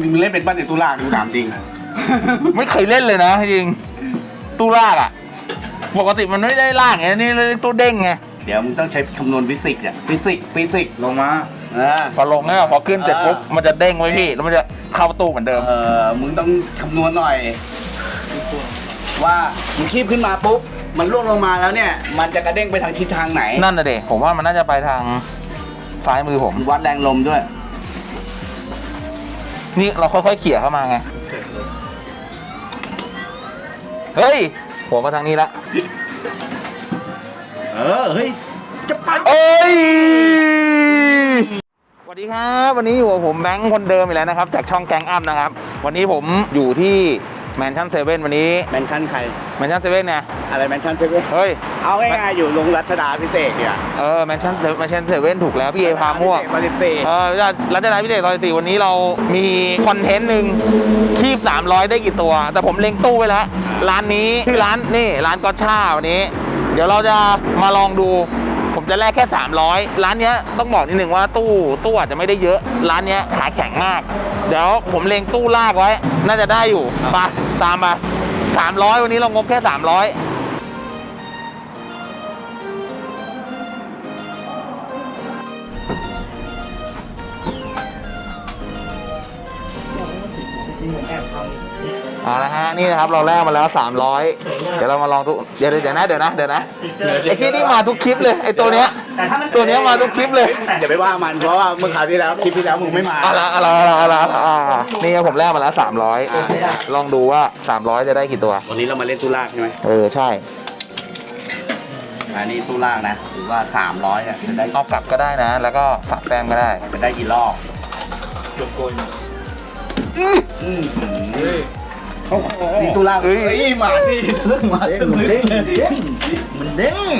มึงเล่นเป็นบ้านในตุลาดูถามจริง ไม่เคยเล่นเลยนะจริงตู้ลากอะ ปกติมันไม่ได้ลากไงนี่เลยตู้เด้งไงเดี๋ยวมึงต้องใช้คำนวณฟิสิกส์อะฟิสิกส์ฟิสิกส์ลงมาอ่าพอลงเนี่ยพอขึ้นเสร็จปุ๊บเออมันจะเด้งไว้พี่แล้วมันจะเข้าตู้เหมือนเดิม เออมึงต้องคำนวณหน่อย ว่ามึงคีบขึ้นมาปุ๊บ มันล่วงลงมาแล้วเนี่ย มันจะกระเด้งไปทางทิศทางไหนนั่นน่ะเด็ผมว่ามันน่าจะไปทางซ้ายมือผมวัดแรงลมด้วย นี่เราค่อยๆเขี่ยเข้ามาไง เฮ้ย หัวมาทางนี้ละ เออ เฮ้ย จะไปเอ้ย สวัสดีครับ วันนี้อยู่กับผมแบงค์คนเดิมอีกแล้วนะครับ จากช่องแกงอัพนะครับ วันนี้ผมอยู่ที่ แมนชั่นเซเว่นวันนี้แมนชั่นใคร แมนชั่นเซเว่นเนี่ยอะไรแมนชั่นเซเว่นเฮ้ย เอาง่ายๆอยู่ลงรัชดาพิเศษเนี่ยเออแมนชั่นแมนชั่นเซเว่นถูกแล้วพี่เอพามั่วซอยสิบสี่เออรัชดาพิเศษซอยสี่วันนี้เรามีคอนเทนต์หนึ่งคีบ300 ได้กี่ตัว แต่ผมเล็งตู้ไว้แล้ว ร้านนี้ชื่อร้านนี่ร้านกอชาวันนี้ เดี๋ยวเราจะมาลองดูผม จะแลกแค่ 300 ร้านเนี้ยต้องบอกนิดหนึ่งว่าตู้ตู้อาจจะไม่ได้เยอะ ร้านเนี้ยขายแข็งมาก เดี๋ยวผมเล็งตู้ลากไว้ น่าจะได้อยู่ไปตามมา300 วันนี้เรางบแค่ 300 เอาละฮะนี่นะครับเราแลกมาแล้ว 300 เดี๋ยวเรามาลองทุกเดี๋ยวเดี๋ยวนะเดี๋ยวนะเดี๋ยวนะไอ้ที่นี่มาทุกคลิปเลยไอ้ตัวเนี้ยตัวเนี้ยมาทุกคลิปเลยอย่าไปว่ามันเพราะว่าเมื่อคราวที่แล้วคลิปที่แล้วมึงไม่มาเอาละเอาละเอาละเอาละเอาละนี่ครับผมแลกมาแล้ว 300 ลองดูว่า 300 จะได้กี่ตัว วันนี้เรามาเล่นตู้ลากใช่ไหมเออใช่อันนี้ตู้ลากนะหรือว่า 300เนี่ยจะได้เอากลับก็ได้นะ แล้วก็ฝากแต้มก็ได้จะได้กี่รอบอื้ออืม นี่ตู้ลากเอ้ยเอ้ยมาดิมาเด้งดิมันเด้งมันเด้งมันเด้ง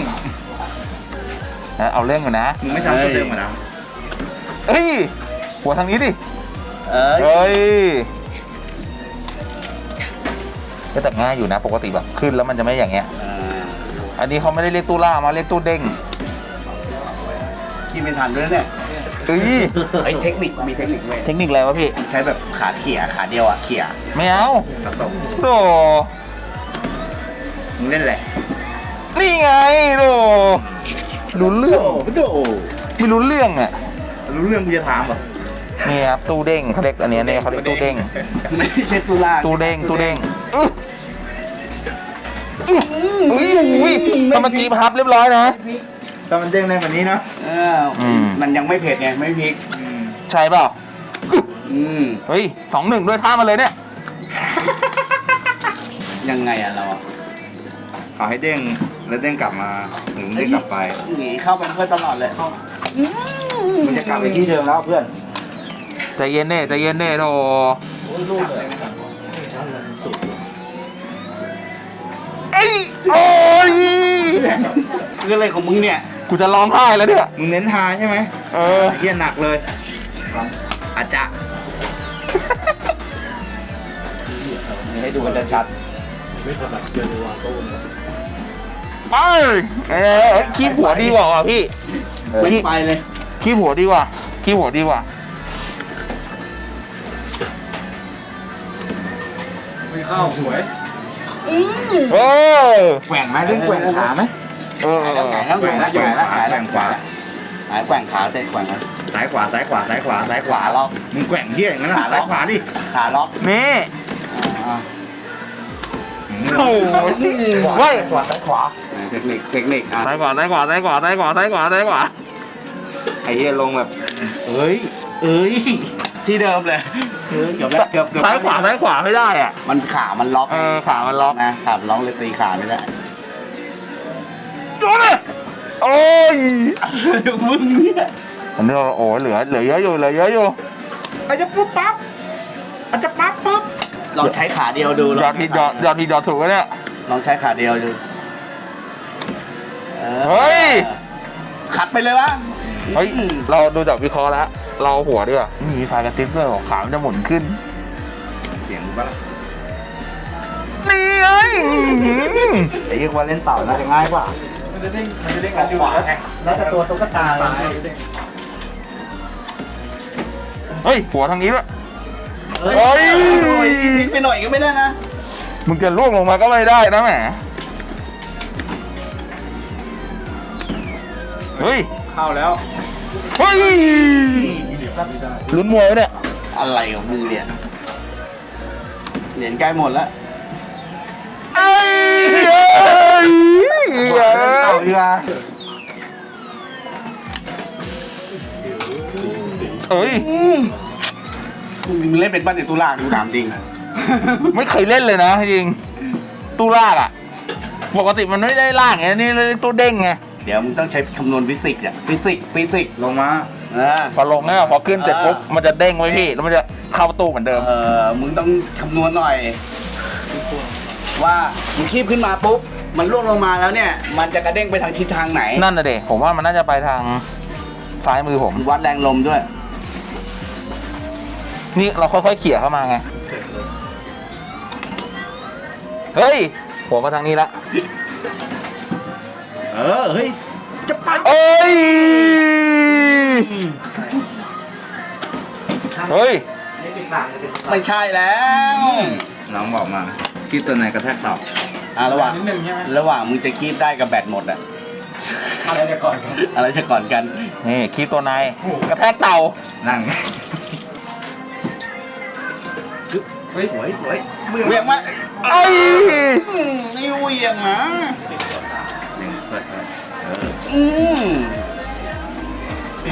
เอาเรื่องอยู่นะมึงไม่ทำตัวเดิมมาแล้วเฮ้ยหัวทางนี้ดิเอ้ยเฮ้ยก็แต่ง่ายอยู่นะปกติแบบขึ้นแล้วมันจะไม่อย่างเงี้ยเอออันนี้เขาไม่ได้เรียกตู้ล่ามาเรียกตู้เด้งคิดไม่ทันด้วยเนี่ย เอ้ยไอ้เทคนิคมีเทคนิคเว้ยเทคนิคอะไรวะพี่ ใช้แบบขาเขี่ยขาเดียวอะเขี่ยไม่เอากระตกโธมึงเล่นแหละนี่ไงโธรู้เรื่องโดไม่รู้เรื่องอะรู้เรื่องกูจะถามเหรอนี่ครับตู้เด้งเขาเรียกอันเนี้ยเนี่ยเขาเรียกตู้เด้งไม่ใช่ตู้ลากตู้เด้งตู้เด้งอื้ออื้ออุ้ยอุ้ยแต่เมื่อกี้พับเรียบร้อยนะ ตอนมันเด้งได้แบบนี้เนาะเอออม มันยังไม่เผ็ดไงไม่พริกใช่เปล่า อืมเฮ้ยสองหนึ่งด้วยท่ามาเลยเนี่ย ยังไงอะเราอะเขาให้เด้งแล้วเด้งกลับมาถึงเด้งกลับไป หนีเข้าไปเพื่อนตลอดเลยเข้ามันจะกลับไปที่เดิมแล้วเพื่อนใจเย็นเน่ใจเย็นเน่โธเอ้ยโอ้ยคืออะไรของมึงเนี่ย กูจะร้องไห้แล้วเนี่ย มึงเน้นทาใช่ไหมเออ เฮียหนักเลยอาจจะนี่ให้ดูกันชัดไปเอ้ยเอ้ยขี้หัวดีกว่าว่ะพี่ไม่ขี้ไปเลย ขี้หัวดีกว่าขี้หัวดีกว่า ไม่เข้าสวย เออๆแกว่งไหมเล่นแกว่งขาไหม เออแล้วไงแล้วแกไงว่งแล้วแกไงว่งแล้วขาไงแกแล้วว่งขวาหายแกว่งขาเตะแกว่งขาซ้ายขวาซ้ายขวาซ้ายขวาซ้ายขวาขวาล็อกมึงแกว่งเฮียอย่างนั้นนะขาล็ซ้าอยกขวาดิขาล็อกนี่อ่าโอ้ยเว้ยขวาซ้ายขวาเทคนิคเทคนิคอะซ้ายขวาซ้ายขวาซ้ายขวาซ้ายขวาซ้ายขวาซ้ายขวาไอ้เฮียลงแบบเอ้ยเอ้ยที่เดิมเลยเกือบแล้วเกือบเกือบซ้ายขวาซ้ายขวาไม่ได้อะมันขามันล็อกเออขามันล็อกนะขามันล็อกเลยตีขาไม่ได้ โดนเลยโอ้ยมึงเนี่ยอันนี้เราโอ้ยเหลือเหลือเยอะอยู่เหลือเยอะอยู่อาจจะปุ๊บปั๊บอาจจะปั๊บปุ๊บลองใช้ขาเดียวดูยอดทียอดยอดทียอดถูกแล้วเนี่ยลองใช้ขาเดียวดูออเฮ้ยขัดไปเลยวะเฮ้ยเราดูจากวิเคราะห์แล้วเราเอาหัวดีกว่ามีไฟกระติ๊บด้วยเหรอขามันจะหมุนขึ้น เสียงมึงปะล่ะนี่ไงไอ้เรียกว่าเล่นเต่าน่าจะง่ายกว่ามัน จะเด้งมันจะเด้งกันอยู่ไงแล้วแต่ตัวตุ๊กตาซ้ายเฮ้ย หัวทางนี้ด้วยเเฮ้ยโอ้ยพลิกไปหน่อยก็ไม่ได้นะ มึงจะล่วงลงมาก็ไม่ได้นะแหม เฮ้ย เข้าแล้ว เฮ้ยลุ้นมวยไว้เนี่ย อะไรของมึงเนี่ย เหรียญใกล้หมดแล้ว เอ้ยเอ้ยเอาดีกว่าเอ้ยมึงเล่นเป็นบ้านเด็กตุลาดูถามจริงไม่เคยเล่นเลยนะจริงตู้ลากอะ ปกติมันไม่ได้ลากไงนี่เล่นตู้เด้งไงเดี๋ยวมึงต้องใช้คำนวณฟิสิกส์อะฟิสิกส์ฟิสิกส์ลงมาอ่าพอลงเนี่ยพอขึ้นเสร็จปุ๊บมันจะเด้งไว้พี่แล้วมันจะเข้าตู้เหมือนเดิม เออมึงต้องคำนวณหน่อย ว่ามึงคีบขึ้นมาปุ๊บ มันล่วงลงมาแล้วเนี่ย มันจะกระเด้งไปทางทิศทางไหน นั่นน่ะเด็ผมว่ามันน่าจะไปทางซ้ายมือผม วัดแรงลมด้วย นี่เราค่อยๆเขี่ยเข้ามาไง เฮ้ยผมมาทางนี้ละ เออ เฮ้ย จะไปเอ้ย เฮ้ยไม่ปิดปากเลยปิดปากไม่ใช่แล้ว น้องบอกมาที่ตัวไหนกระแทกเต่า อะระหว่างนิดนึงใช่ไหมระหว่างมึงจะคีบได้กับแบตหมดอะอะไรเดี๋ยวก่อนครับอะไรจะก่อนกัน นี่คีบตัวในกระแทกเต่านั่งเฮ้ยสวยสวยเวียงมาเอ้ยอืมไม่เวียงนะหนึ่งเปิดเปิดเอออืม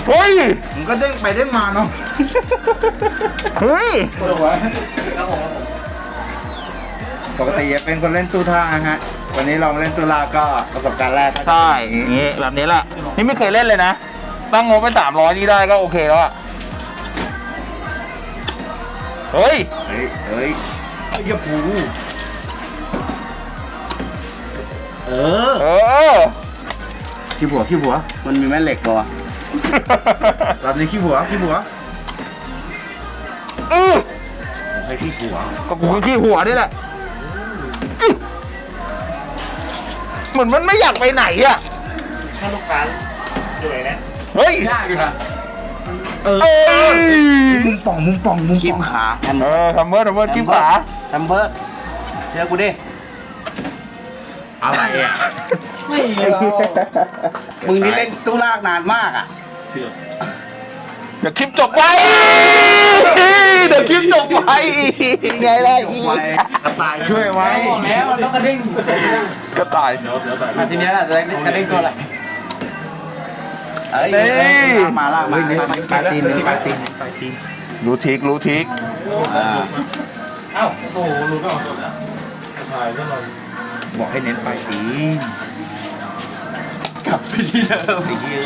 เฮ้ย มันก็เด้งไปเด้งมาเนาะ เฮ้ยปวดหัวครับผม ปกติจะเป็นคนเล่นตู้ท่าฮะ วันนี้ลองเล่นตู้ลาก็ประสบการณ์แรกก็จะใช่อย่างงี้แบบนี้แหละนี่ไม่เคยเล่นเลยนะ ตั้งงบไปสามร้อยนี่ได้ก็โอเคแล้วอะเฮ้ย เฮ้ยเฮ้ยเฮ้ยอย่าผูเออ เออ ขี้หัวขี้หัว มันมีแม่เหล็กปะวะรอบนี้ขี้หัวขี้หัวอื้อผมให้ขี้หัว ก็กูขี้หัวนี่แหละ มือนมันไม่อยากไปไหนอะถ้าลูกค้าอยู่ไหนนะเฮ้ย ยากอยู่นะเออเอ้ย มุมป่องมุมป่องมุมคีป่บองขาแฮมเออทำเมื่อทำเมื่อกิ้มขาแฮมเบิร์ดเชื่อกูดิอะไรอะไม่เอามึงนี่เล่นตู้ลากนานมากอะ เดี๋ยวคลิปจบไป เดี๋ยวคลิปจบไปไงล่ะอีกระต่ายช่วยไว้บอกแล้วมันต้องกระดิ่งกระต่ายอะทีเนี้ยแหละจะได้กระดิ่งตัวอะไรเอ้ยเฮ้ยลากมาลากมาเฮ้ยเน้นลากมาปลายตีนเน้นปลายตีนปลายตีนรู้ทิกรู้ทิกอ่าเอ้าโอ้โหรู้ก็เอาตัวนะบอกให้เน้นปลายตีนกลับไปที่เดิมไอ้เหี้ย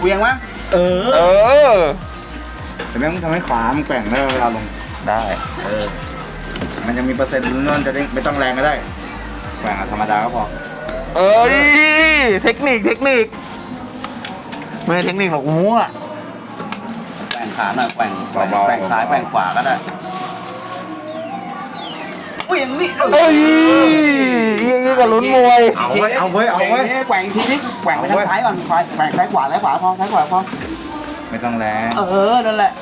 เวียงมะเออเออ แต่แม่งทำให้ขวามันแกว่งได้เวลาลง ได้ เออ มันจะมีเปอร์เซ็นต์นู่นจะได้ไม่ต้องแรงก็ได้แกว่งอะธรรมดาก็พอ เอ้ย เทคนิค เทคนิค ไม่ใช่เทคนิคหรอกมั่ว แกว่งขาหน่อยแกว่งแกว่งแกว่งซ้ายแกว่งขวาก็ได้ เวียงนี่เอ้ยยังนี่ก็ลุ้นมวย เอาไว้เอาไว้เอาไว้แกว่งทีนี้แกว่งไปทางซ้ายก่อนซ้ายแกว่งซ้ายขวาซ้ายขวาพอซ้ายขวาพอไม่ต้องแรงเออนั่นแหละ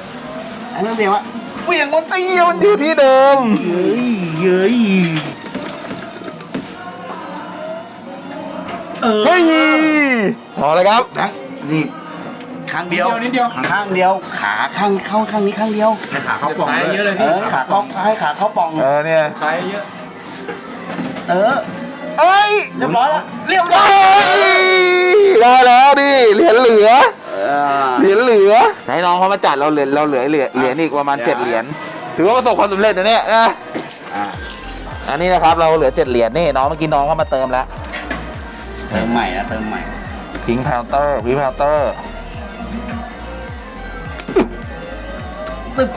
อันนั้นเวียงวะเวียงมันตีเตี้ยมันอยู่ที่เดิมเย้ยเย้ยเออเฮ้ยพอเลยครับแบงค์นี่ ข้างเดียว นิดเดียว ข้างเดียว ขาข้างเข้าข้างนี้ข้างเดียวให้ขาเข้าปล่องสายเลยเยอะเลยเอพี่อขาเข้าให้ขาเข้าปล่อง เออเนี่ยสายเยอะ เออเอ้ยเรียบร้อยแล้วเรียบร้อเอ้ยยได้แล้วดิเหรียญเหลือเออเหรียญเหลือให้น้องเขามาจัดเราเหรียญเราเหลือเหรียญเหรียญอีกประมาณเดี๋เจ็ยวดเหรียญถือว่าประสบความสำเร็จนะเนี่ยนะอ่าอันนี้นะครับเราเหลือเจ็ดเหรียญนี่น้องเมื่อกี้น้องก็มาเติมแล้วเติมใหม่นะเติมใหม่พิงพาวเตอร์พิงพาวเตอร์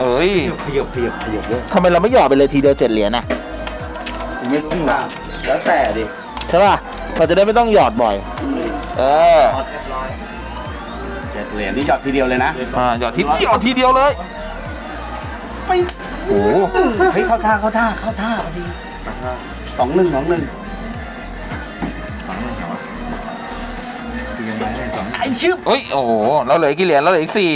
เอ้ยขยับขยับขยับด้วยทำไมเราไม่หยอดไปเลยทีเดียวเจ็ดเหรียญนะไม่รู้หรอกแล้วแต่ดิใช่ป่ะเราจะได้ไม่ต้องหยอดบ่อย เออเจ็ดเหรียญนี่หยอดทีเดียวเลยนะอ่าหยอดทีหยอดทีเดียวเลยไม่โอ้โหเฮ้ยเข้าท่าเข้าท่าเข้าท่าพอดีสองหนึ่งสองหนึ่ง ชึบเฮ้ยโอ้โหเราเหลืออีกกี่เหรียญเราเหลืออีกสี่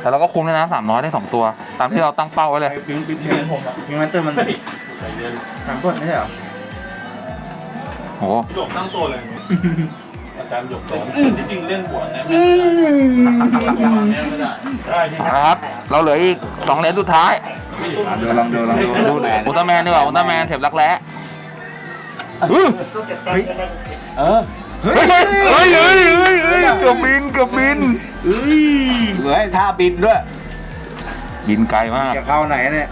แต่เราก็คุ้มแล้วนะสามร้อยได้สองตัว ตามที่เราตั้งเป้าไว้เลยไอ้พิงพิงพิงพิงมันเตอร์มันทำกดไม่ใช่เหรอโอ้โหหยกตั้งตัวเลยอาจารย์หยกสอนจริงๆเล่นหัวเนี่ยอืมไม่ได้ได้ที่เอาละครับ เราเหลืออีกสองเหรียญสุดท้ายอะดูลองดูลองดูดูอุลตร้าแมนดีกว่าอุลตร้าแมนเข็บรักแร้อื้อเฮ้ยเออ เฮ้ยเฮ้ยเฮ้ยเฮ้ยเฮ้ยเกือบบินเกือบบินเหลือให้ท่าบินด้วย บินไกลมากจะเข้าไหนเนี่ย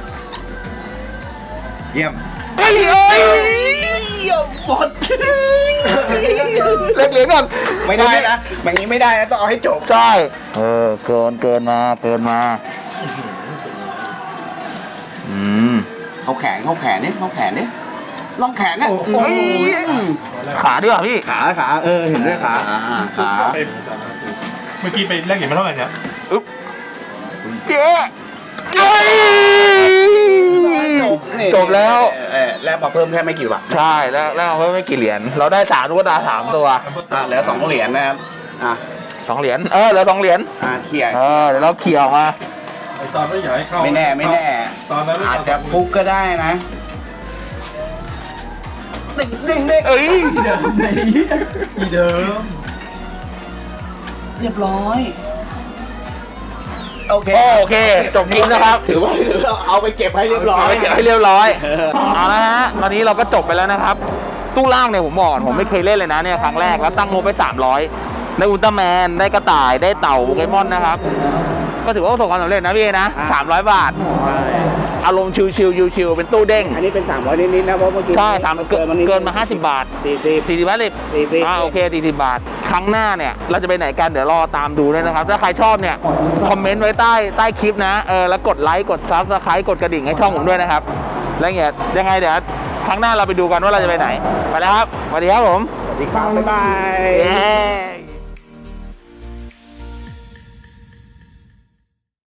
เยี่ยมเฮ้ยเฮ้ยหมดเล็กเหรียญก่อนไม่ได้นะแบบนี้ไม่ได้นะต้องเอาให้จบใช่เออเกินเกินมาเกินมาอืมเขาแขนเขาแขนนี่เขาแขนนี่ ลองแขนนะโอ้โหอืมขาด้วยเหรอพี่ ขาขาเออเห็นด้วยขาอ่าขาเมื่อกี้ไปแลกเหรียญมาเท่าไหร่เนี่ยเจ๊เฮ้ยนี่จบแล้ว เออแล้วมาเพิ่มแค่ไม่กี่บาทใช่แล้วแล้วเราเพิ่มไม่กี่เหรียญเราได้สามตุ๊กตาสามตัวอะเหลือสองเหรียญนะครับอะสองเหรียญเออเหลือสองเหรียญอะเคลียร์เออเดี๋ยวเราเขี่ยออกมา ไอตอนไม่อยากให้เข้าไม่แน่ไม่แน่ ตอนนั้นอาจจะฟุกก็ได้นะ ดึงดึงดึงเอ้ยเดิม เรียบร้อย โอเค โอเค จบคลิปนะครับ ถือว่าถือว่าเอาไปเก็บให้เรียบร้อยเอาไปเก็บให้เรียบร้อยเอาละฮะตอนนี้เราก็จบไปแล้วนะครับ ตู้ล่างเนี่ยผมบอกก่อนผมไม่เคยเล่นเลยนะเนี่ยครั้งแรกแล้วตั้งงบไป 300 ได้อุลตร้าแมน ได้กระต่าย ได้เต่าโปเกมอนนะครับ ก็ถือว่าประสบความสำเร็จนะพี่เอนะ300 บาท อารมณ์ชิวๆชิวๆเป็นตู้เด้ง อันนี้เป็นสามร้อยนิดๆนะเพราะเมื่อกี้ใช่สามเกินมานิดเกินมา 50 บาทสี่สิบ40บาทเลยสี่สิบอ่าโอเค40บาท ครั้งหน้าเนี่ย เราจะไปไหนกัน เดี๋ยวรอตามดูด้วยนะครับ ถ้าใครชอบเนี่ย คอมเมนต์ไว้ใต้ใต้คลิปนะเออแล้วกดไลค์กดซับสไครต์กดกระดิ่งให้ช่องผมด้วยนะครับ แล้วเงี้ยยังไงเดี๋ยวครั้งหน้าเราไปดูกันว่าเราจะไปไหน ไปแล้วครับสวัสดีครับผมสวัสดีครับบ๊ายบาย เย้